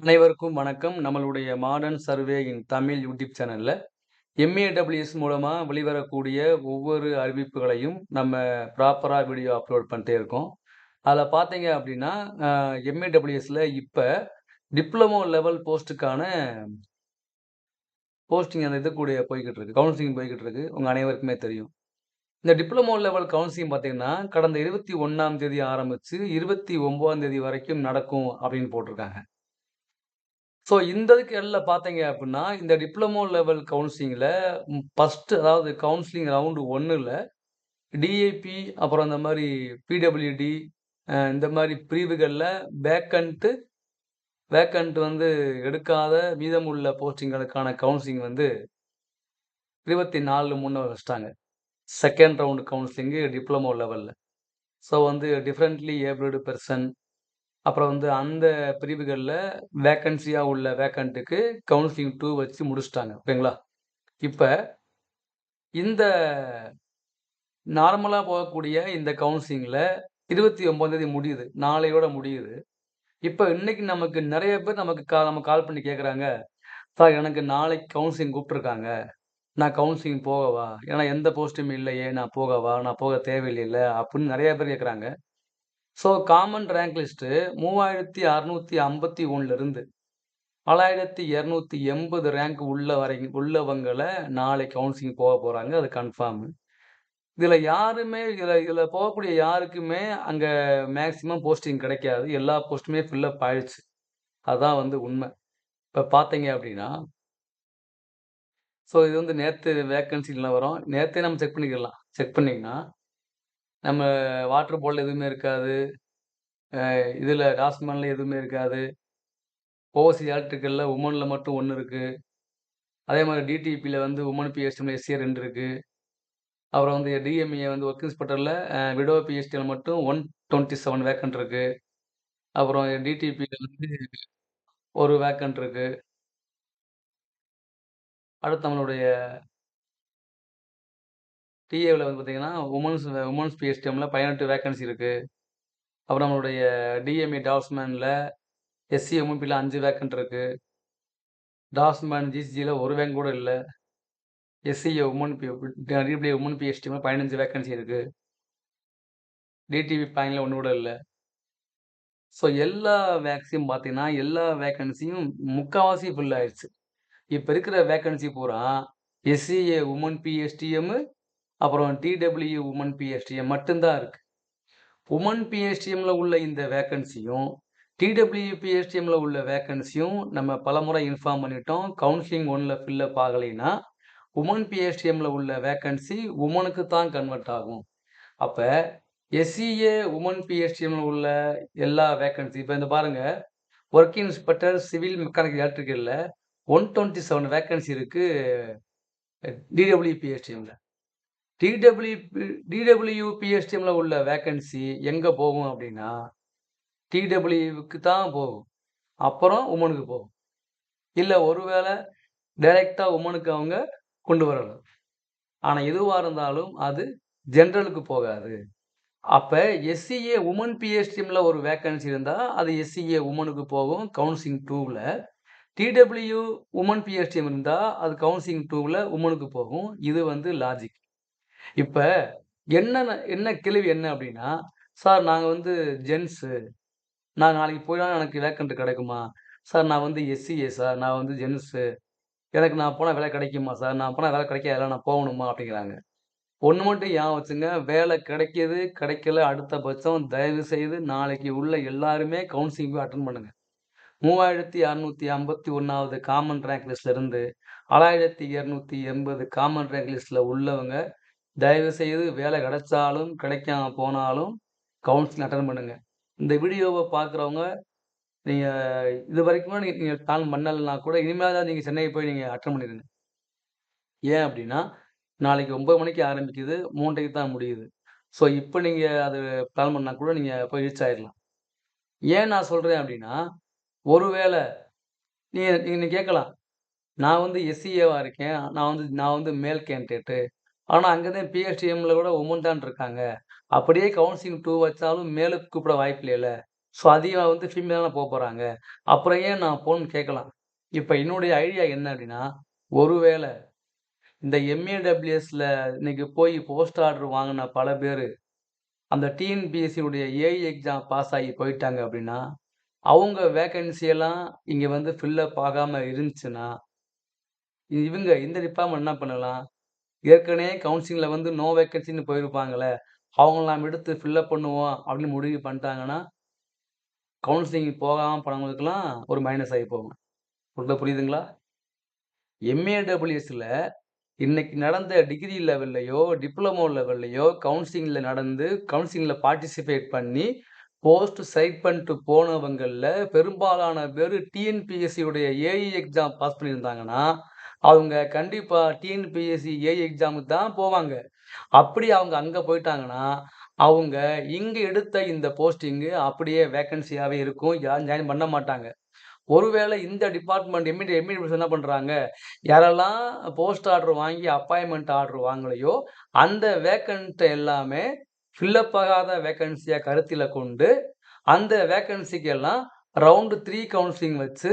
அனைவருக்கும் வணக்கம். நம்மளுடைய modern survey in Tamil YouTube சேனலில் எம்.ஏ.டபிள்யூ.எஸ் மூலமாக வெளிவரக்கூடிய ஒவ்வொரு அறிவிப்புகளையும் நம்ம ப்ராப்பராக வீடியோ அப்லோட் பண்ணிட்டே இருக்கோம். அதில் பார்த்தீங்க அப்படின்னா எம்ஏடபிள்யூஎஸில் இப்போ டிப்ளமோ லெவல் போஸ்ட்டுக்கான போஸ்டிங் அந்த இது கூடிய போய்க்கிட்டு இருக்கு. கவுன்சிலிங் போய்கிட்டு இருக்கு. உங்கள் அனைவருக்குமே தெரியும். இந்த டிப்ளமோ லெவல் கவுன்சிலிங் பார்த்தீங்கன்னா, கடந்த 21ஆம் தேதி ஆரம்பித்து இருபத்தி ஒம்போதாம் தேதி வரைக்கும் நடக்கும் அப்படின்னு போட்டிருக்காங்க. ஸோ இந்த இதுக்கு எல்ல பார்த்தீங்க அப்படின்னா இந்த டிப்ளமோ லெவல் கவுன்சிலிங்கில் ஃபஸ்ட்டு அதாவது கவுன்சிலிங் ரவுண்ட் 1ல டிஏபி அப்புறம் இந்த மாதிரி பிடபிள்யூடி இந்த மாதிரி பிரிவுகளில் வேக்கண்ட்டு வேக்கண்ட் வந்து எடுக்காத மீதமுள்ள போஸ்டிங்களுக்கான கவுன்சிலிங் வந்து 24 முன்ன வச்சிட்டாங்க. செகண்ட் ரவுண்டு கவுன்சிலிங்கு டிப்ளமோ லெவலில் ஸோ வந்து டிஃப்ரெண்ட்லி ஏபிள்டு பெர்சன் அப்புறம் வந்து அந்த பிரிவுகளில் வேக்கன்சியாக உள்ள வேக்கண்ட்டுக்கு கவுன்சிலிங் டூ வச்சு முடிச்சுட்டாங்க. ஓகேங்களா? இப்போ இந்த நார்மலாக போகக்கூடிய இந்த கவுன்சிலிங்ல 29ஆம் தேதி முடியுது. நாளையோட முடியுது. இப்போ இன்னைக்கு நமக்கு நிறைய பேர் நமக்கு கா நம்ம கால் பண்ணி கேட்குறாங்க சார் எனக்கு நாளைக்கு கவுன்சிலிங் கூப்பிட்ருக்காங்க நான் கவுன்சிலிங் போகவா? ஏன்னா எந்த போஸ்டும் இல்லையே! நான் போகவா? நான் போக தேவையில்லை அப்படின்னு நிறைய பேர் கேட்குறாங்க ஸோ காமன் ரேங்க் லிஸ்ட்டு மூவாயிரத்தி அறுநூற்றி ஐம்பத்தி ஒன்றுலேருந்து பலாயிரத்தி இரநூத்தி எண்பது ரேங்க் உள்ள வரை உள்ளவங்கள நாளை கவுன்சிலிங் போக போகிறாங்க அது கன்ஃபார்ம். இதில் யாருமே இதில் இதில் போகக்கூடிய யாருக்குமே அங்கே மேக்ஸிமம் போஸ்டிங் கிடைக்காது. எல்லா போஸ்ட்டுமே ஃபில்லப் ஆயிடுச்சு. அதுதான் வந்து உண்மை இப்போ பார்த்தீங்க அப்படின்னா ஸோ இது வந்து நேற்று வேக்கன்சி நிலவரம். நேற்றே நம்ம செக் பண்ணிக்கலாம். செக் பண்ணிங்கன்னா நம்ம வாட்டர் போர்ட்ல எதுவுமே இருக்காது. இதில் இதுல எதுவுமே இருக்காது. ஓசி எலக்ட்ரிக்கல்ல உமனில் மட்டும் ஒன்று இருக்குது அதே மாதிரி டிடிபியில் வந்து உமன் பிஎஸ்டியில் எஸ்சிஏ ரெண்டு இருக்குது அப்புறம் வந்து டிஎம்ஏ வந்து ஒர்க் இன்ஸ்பெக்டரில் விடோ பிஹெச்டியில் மட்டும் 127 வேக்கன்ட் இருக்குது அப்புறம் டிடிபியில் வந்து ஒரு வேக்கன்ட் இருக்குது அடுத்து நம்மளுடைய டிஏவில் வந்து பார்த்தீங்கன்னா, உமன்ஸ் உமன்ஸ் பிஎஸ்டிஎம்மில் பதினெட்டு வேக்கன்சி இருக்குது அப்புறம் நம்மளுடைய டிஎம்இ டாஸ்மேனில் எஸ்சி, எம்எம்பியில் அஞ்சு வேக்கன்ட் இருக்குது டாஸ்மேன் ஜிசிஜில 1 வேக்கன்ட் கூட இல்லை. எஸ்சிஏ உமன் பி உமன் பிஎஸ்டிஎம்மில் பதினஞ்சு வேக்கன்சி இருக்குது டிடிவி பேனில் ஒன்று கூட இல்லை. ஸோ எல்லா வேக்சியும் பார்த்தீங்கன்னா, எல்லா வேக்கன்சியும் முக்கால்வாசி ஃபில் ஆயிடுச்சு இப்போ இருக்கிற வேக்கன்சி பூரா எஸ்சிஏ உமன் பிஎஸ்டிஎம்மு அப்புறம் டிடபிள்யூ உமன் பிஎஸ்டிஎம் மட்டும்தான் இருக்குது இருக்கு. உமன் பிஎஸ்டிஎம்ல உள்ள இந்த வேக்கன்சியும், டிடபிள்யூ பிஎஸ்டிஎம்ல உள்ள வேக்கன்சியும் நம்ம பலமுறை இன்ஃபார்ம் பண்ணிட்டோம். கவுன்சிலிங் ஒன்ல ஃபில்லப் ஆகலைன்னா, உமன் பிஎஸ்டிஎம்ல உள்ள வேக்கன்சி உமனுக்கு தான் கன்வெர்ட் ஆகும். அப்ப எஸ்சிஏ உமன் பிஎஸ்டிஎம்ல உள்ள எல்லா வேக்கன்சி இப்போ இந்த பாருங்க. ஒர்க் இன்ஸ்பெக்டர் சிவில் மெக்கானிக் எலக்ட்ரிக்கல்ல 127 வேக்கன்சி இருக்கு. டிடபிள்யூ பிஎஸ்டிஎம்ல. டிடபிள்யூ டிடபிள்யூ பிஎஸ்டிஎம்ல உள்ள வேக்கன்சி எங்கே போகும் அப்படின்னா டிடபிள்யூவுக்கு தான் போகும். அப்புறம் உமனுக்கு போகும். இல்லை ஒருவேளை டைரெக்டாக உமனுக்கு அவங்க கொண்டு வரலாம். ஆனால் எதுவாக இருந்தாலும் அது ஜென்ரலுக்கு போகாது. அப்போ எஸ்சிஏ உமன் பிஎஸ்டிஎம்ல ஒரு வேக்கன்சி இருந்தால் அது எஸ்சிஏ உமனுக்கு போகும் கவுன்சிலிங் டூவில் டிடபிள்யூ உமன் பிஎஸ்டிஎம் இருந்தால் அது கவுன்சிலிங் டூவில் உமனுக்கு போகும். இது வந்து லாஜிக். இப்போ என்னென்ன என்ன கேள்வி என்ன அப்படின்னா சார் நாங்கள் வந்து ஜென்ஸு. நான் நாளைக்கு போனா எனக்கு வேக்கண்ட் கிடைக்குமா? சார் நான் வந்து எஸ்சிஏ சார். நான் வந்து ஜென்ஸு. எனக்கு நான் போனால் வேலை கிடைக்குமா சார்? நான் போனால் வேலை கிடைக்காது நான் போகணுமா? அப்படிங்கிறாங்க ஒன்று மட்டும் ஏன் வச்சுங்க. வேலை கிடைக்கிது கிடைக்கல அடுத்த பட்சம் தயவு செய்து நாளைக்கு உள்ள எல்லாருமே கவுன்சிலிங் போய் அட்டெண்ட் பண்ணுங்க. 3651வது காமன் ரேங்க் லிஸ்ட்ல இருந்து 6280 காமன் ரேங்க் லிஸ்ட்டில் உள்ளவங்க, தயவு செய்து வேலை கிடைச்சாலும், கிடைக்காம போனாலும் கவுன்சிலிங் அட்டன் பண்ணுங்கள் இந்த வீடியோவை பார்க்குறவங்க, நீங்கள் இது வரைக்குமே நீங்கள் நீங்கள் பிளான் பண்ணலைன்னா கூட இனிமேல் நீங்கள் சென்னை போய் நீங்கள் அட்டன் பண்ணிடுங்க ஏன் அப்படின்னா நாளைக்கு ஒம்பது மணிக்கு ஆரம்பிக்குது. 3:00க்கு தான் முடியுது. ஸோ இப்போ நீங்கள் அது பிளான் பண்ணால் கூட நீங்கள் போய் ரீச் ஆயிடலாம் ஏன் நான் சொல்கிறேன் அப்படின்னா ஒருவேளை நீங்கள் நீங்கள் கேட்கலாம். நான் வந்து எஸ்சிஏவாக இருக்கேன். நான் வந்து நான் வந்து மேல் கேண்டிடேட்டு. ஆனால் அங்கே தான் பிஹெச்டிஎம்மில் கூட உமன் தான் இருக்காங்க. அப்படியே கவுன்சிலிங் டூ வச்சாலும் மேலே கூப்பிட வாய்ப்பு இல்லைல்ல. ஸோ அதிகம் வந்து ஃபீமேலாக போக போகிறாங்க அப்புறம் ஏன் நான் போணும்னு கேட்கலாம். இப்போ என்னுடைய ஐடியா என்ன அப்படின்னா ஒருவேளை இந்த எம்ஏடபிள்யூஎஸில் இன்னைக்கு போய் போஸ்ட் ஆர்டர் வாங்கின பல பேர் அந்த டிஎன்பிஎஸ்சியுடைய ஏஐ எக்ஸாம் பாஸ் ஆகி போயிட்டாங்க அப்படின்னா அவங்க வேக்கன்சியெல்லாம் இங்கே வந்து ஃபில்லப் ஆகாமல் இருந்துச்சுன்னா இவங்க இந்த டிபார்ட்மெண்ட் என்ன பண்ணலாம், ஏற்கனவே கவுன்சிலிங்கில் வந்து நோ வேக்கன்சின்னு போயிருப்பாங்களே அவங்கள நாம் எடுத்து ஃபில்லப் பண்ணுவோம் அப்படின்னு முடிவு பண்ணிட்டாங்கன்னா கவுன்சிலிங் போகாமல் போனவங்களுக்கெல்லாம் ஒரு மைனஸ் ஆகி போகும். சொல்றது புரியுதுங்களா? எம்ஏடபிள்யூஎஸில் இன்னைக்கு நடந்த டிகிரி லெவல்லையோ டிப்ளமோ லெவல்லையோ கவுன்சிலிங்கில் நடந்து, கவுன்சிலிங்கில் பார்ட்டிசிபேட் பண்ணி, போஸ்ட் சைட் பண்ணிட்டு போனவங்களில் பெரும்பாலான பேர் டிஎன்பிஎஸ்சியுடைய ஏஇ எக்ஸாம் பாஸ் பண்ணியிருந்தாங்கன்னா, அவங்க கண்டிப்பாக டிஎன்பிஎஸ்சி ஏ எக்ஸாமுக்கு தான் போவாங்க. அப்படி அவங்க அங்கே போயிட்டாங்கன்னா, அவங்க இங்கே எடுத்த இந்த போஸ்டிங்கு அப்படியே வேக்கன்சியாகவே இருக்கும். யாரும் ஜாயின் பண்ண மாட்டாங்க. ஒருவேளை இந்த டிபார்ட்மெண்ட் எம்இடி எம்இடி என்ன பண்ணுறாங்க யாரெல்லாம் போஸ்ட் ஆர்டர் வாங்கி அப்பாயின்மெண்ட் ஆர்டர் வாங்கலையோ, அந்த வேக்கன்ட் எல்லாமே ஃபில்லப் ஆகாத வேக்கன்சியா கருத்தில் கொண்டு, அந்த வேக்கன்சிக்கு எல்லாம் ரவுண்டு த்ரீ கவுன்சிலிங் வச்சு,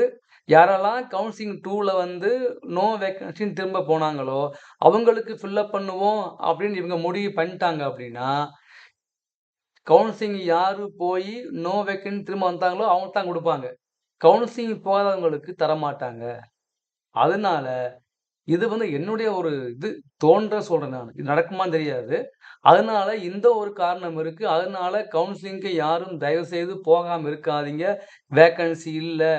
யாரெல்லாம் கவுன்சிலிங் டூவில் வந்து நோ வேக்கன்சின்னு திரும்ப போனாங்களோ, அவங்களுக்கு ஃபில் அப் பண்ணுவோம் அப்படின்னு இவங்க முடிவு பண்ணிட்டாங்க அப்படின்னா கவுன்சிலிங் யாரு போய் நோ வேக்கன் திரும்ப வந்தாங்களோ அவங்க தான் கொடுப்பாங்க கவுன்சிலிங் போகாதவங்களுக்கு தரமாட்டாங்க. அதனால இது வந்து என்னுடைய ஒரு இது தோன்ற சொல்கிறேன் நான் இது நடக்குமான்னு தெரியாது. அதனால இந்த ஒரு காரணம் இருக்கு. அதனால கவுன்சிலிங்க்கு யாரும் தயவு செய்து போகாமல் இருக்காதீங்க. வேக்கன்சி இல்லை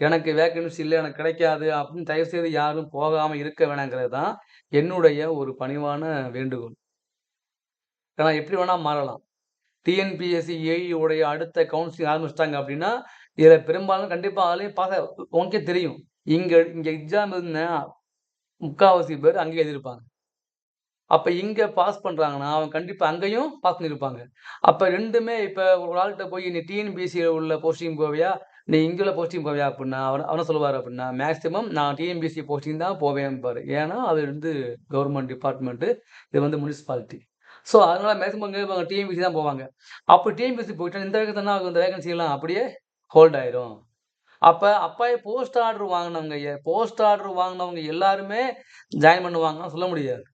எனக்கு வேக்கன்சி இல்லை எனக்கு கிடைக்காது அப்படின்னு தயவுசெய்து யாரும் போகாமல் இருக்க வேணாங்கிறது தான் என்னுடைய ஒரு பணிவான வேண்டுகோள். ஏன்னா எப்படி வேணால் மாறலாம். டிஎன்பிஎஸ்சி ஏஇ அடுத்த கவுன்சிலிங் ஆரம்பிச்சிட்டாங்க அப்படின்னா இதில் பெரும்பாலும் கண்டிப்பாக அதுலயும் பார்க்க உனக்கே தெரியும். இங்கே இங்கே எக்ஸாம் இருந்தேன் முக்காவாசி பேர் அங்கேயே எழுதியிருப்பாங்க. அப்போ இங்கே பாஸ் பண்ணுறாங்கன்னா அவன் கண்டிப்பாக அங்கேயும் பாஸ் பண்ணியிருப்பாங்க. அப்போ ரெண்டுமே இப்போ ஒரு ஆள்கிட்ட போய் நீ டிஎன்பிஎஸ்சியில் உள்ள போஸ்டிங் போவியா? நீ இங்கே உள்ள போஸ்டிங் போவியா? அப்படின்னா அவன் அவனை சொல்லுவார் அப்படின்னா மேக்ஸிமம் நான் டிஎன்பிசி போஸ்டிங் தான் போவேன்பாரு. ஏன்னா, அது வந்து கவர்மெண்ட் டிபார்ட்மெண்ட்டு இது வந்து முனிசிபாலிட்டி. ஸோ அதனால மேக்ஸிமம் இங்கே போவாங்க தான் போவாங்க. அப்போ டிஎன்பிசி போயிட்டா இந்த வேகத்துல தான் இந்த வேகன்சி அப்படியே ஹோல்ட் ஆயிரும். அப்போ அப்பயே போஸ்ட் ஆர்டர் வாங்கினவங்க போஸ்ட் ஆர்டர் வாங்கினவங்க எல்லாருமே ஜாயின் பண்ணுவாங்கன்னு சொல்ல முடியாது.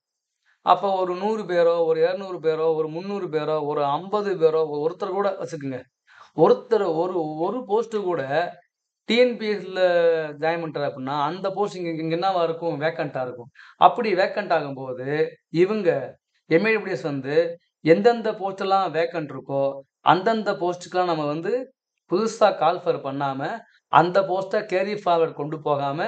அப்போ ஒரு நூறு பேரோ, ஒரு 200 பேரோ, ஒரு 300 பேரோ, ஒரு 50 பேரோ, ஒருத்தர் கூட வச்சுக்கோங்க ஒருத்தர் ஒரு ஒரு போஸ்ட் கூட டிஎன்பிஎஸ்சில ஜாயின் பண்றாரு அப்படின்னா அந்த போஸ்ட் இங்க இங்க என்னவா இருக்கும்? வேக்கண்ட்டாக இருக்கும். அப்படி வேக்கண்ட் ஆகும்போது, இவங்க எம்.ஏ.டபிள்யூ.எஸ் வந்து எந்தெந்த போஸ்ட் எல்லாம் இருக்கோ, அந்தந்த போஸ்ட்க்குலாம் நம்ம வந்து புதுசாக கால்ஃபர் பண்ணாம, அந்த போஸ்ட்டை கேரி ஃபார்வர்ட் கொண்டு போகாம,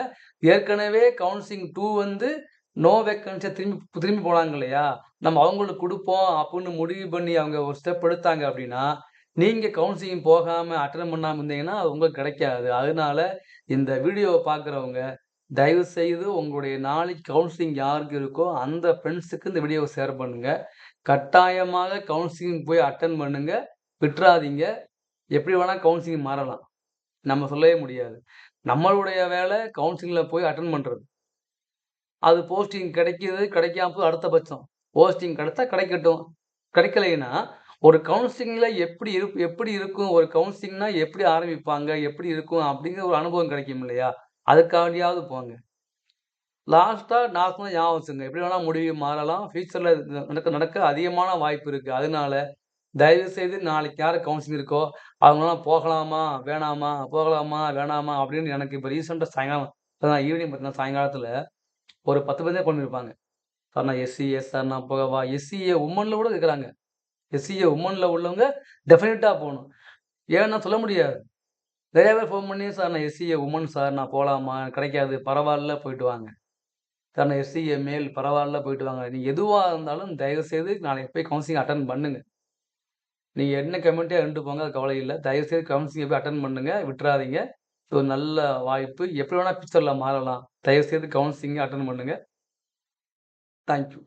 ஏற்கனவே கவுன்சிலிங் டூ வந்து நோ வேக்கன்சியை திரும்பி திரும்பி போனாங்க இல்லையா? நம்ம அவங்களுக்கு கொடுப்போம் அப்படின்னு முடிவு பண்ணி அவங்க ஒரு ஸ்டெப் எடுத்தாங்க அப்படின்னா நீங்கள் கவுன்சிலிங் போகாமல் அட்டன் பண்ணாமல் இருந்தீங்கன்னா, அது உங்களுக்கு கிடைக்காது. அதனால இந்த வீடியோவை பார்க்குறவங்க, தயவு செய்து உங்களுடைய நாளைக்கு கவுன்சிலிங் யாருக்கு இருக்கோ, அந்த ஃப்ரெண்ட்ஸுக்கு இந்த வீடியோவை ஷேர் பண்ணுங்கள் கட்டாயமாக கவுன்சிலிங் போய் அட்டன் பண்ணுங்கள் விட்டுறாதீங்க எப்படி வேணால் கவுன்சிலிங் மாறலாம். நம்ம சொல்லவே முடியாது. நம்மளுடைய வேலை கவுன்சிலிங்கில் போய் அட்டன் பண்ணுறது அது போஸ்டிங் கிடைக்கிறது கிடைக்காம போது அடுத்த பட்சம். போஸ்டிங் கிடைச்சா கிடைக்கட்டும். கிடைக்கலைன்னா, ஒரு கவுன்சிலிங்கில் எப்படி இருப் எப்படி இருக்கும்? ஒரு கவுன்சிலிங்னா எப்படி ஆரம்பிப்பாங்க? எப்படி இருக்கும்? அப்படிங்கிற ஒரு அனுபவம் கிடைக்கும் இல்லையா? அதுக்காண்டியாவது போங்க. லாஸ்ட்டாக நான் சொன்னத ஞாபகம் வச்சுங்க எப்படி வேணால் முடிவு மாறலாம். ஃபியூச்சரில் நடக்க நடக்க அதிகமான வாய்ப்பு இருக்குது அதனால தயவு செய்து நாளைக்கு யார் கவுன்சிலிங் இருக்கோ, அவங்கலாம் போகலாமா? வேணாமா? போகலாமா? வேணாமா? அப்படின்னு எனக்கு இப்போ ரீசெண்டாக சாயங்காலம் அதான் ஈவினிங் பார்த்தீங்கன்னா, சாயங்காலத்தில் ஒரு 10 பேர் தான் பண்ணியிருப்பாங்க. சார் நான் எஸ்சிஏ சார் நான் போகவா? எஸ்சிஏ உமனில் கூட இருக்கிறாங்க எஸ்சிஏ உமனில் உள்ளவங்க டெஃபினட்டாக போகணும் ஏன்னா சொல்ல முடியாது. நெறைய பேர் ஃபோன் பண்ணி, "சார் நான் எஸ்சிஏ உமன் சார் நான் போகலாமா கிடைக்காது." பரவாயில்ல போயிட்டு வாங்க. சார் நான் எஸ்சிஏ மேல் பரவாயில்ல போயிட்டு வாங்க. நீங்கள் எதுவாக இருந்தாலும் தயவு செய்து நாளைக்கு போய் கவுன்சிலிங் அட்டன் பண்ணுங்க. நீங்கள் என்ன கமெண்ட்டே ரெண்டு போங்க. அது கவலை இல்லை தயவு செய்து கவுன்சிலிங் போய் அட்டன் பண்ணுங்க. விட்டுறாதீங்க ஸோ நல்ல வாய்ப்பு. எப்படி வேணால் ஃபியூச்சரில் மாறலாம். தயவு செய்து அட்டன் பண்ணுங்கள் தேங்க்யூ தேங்க் யூ.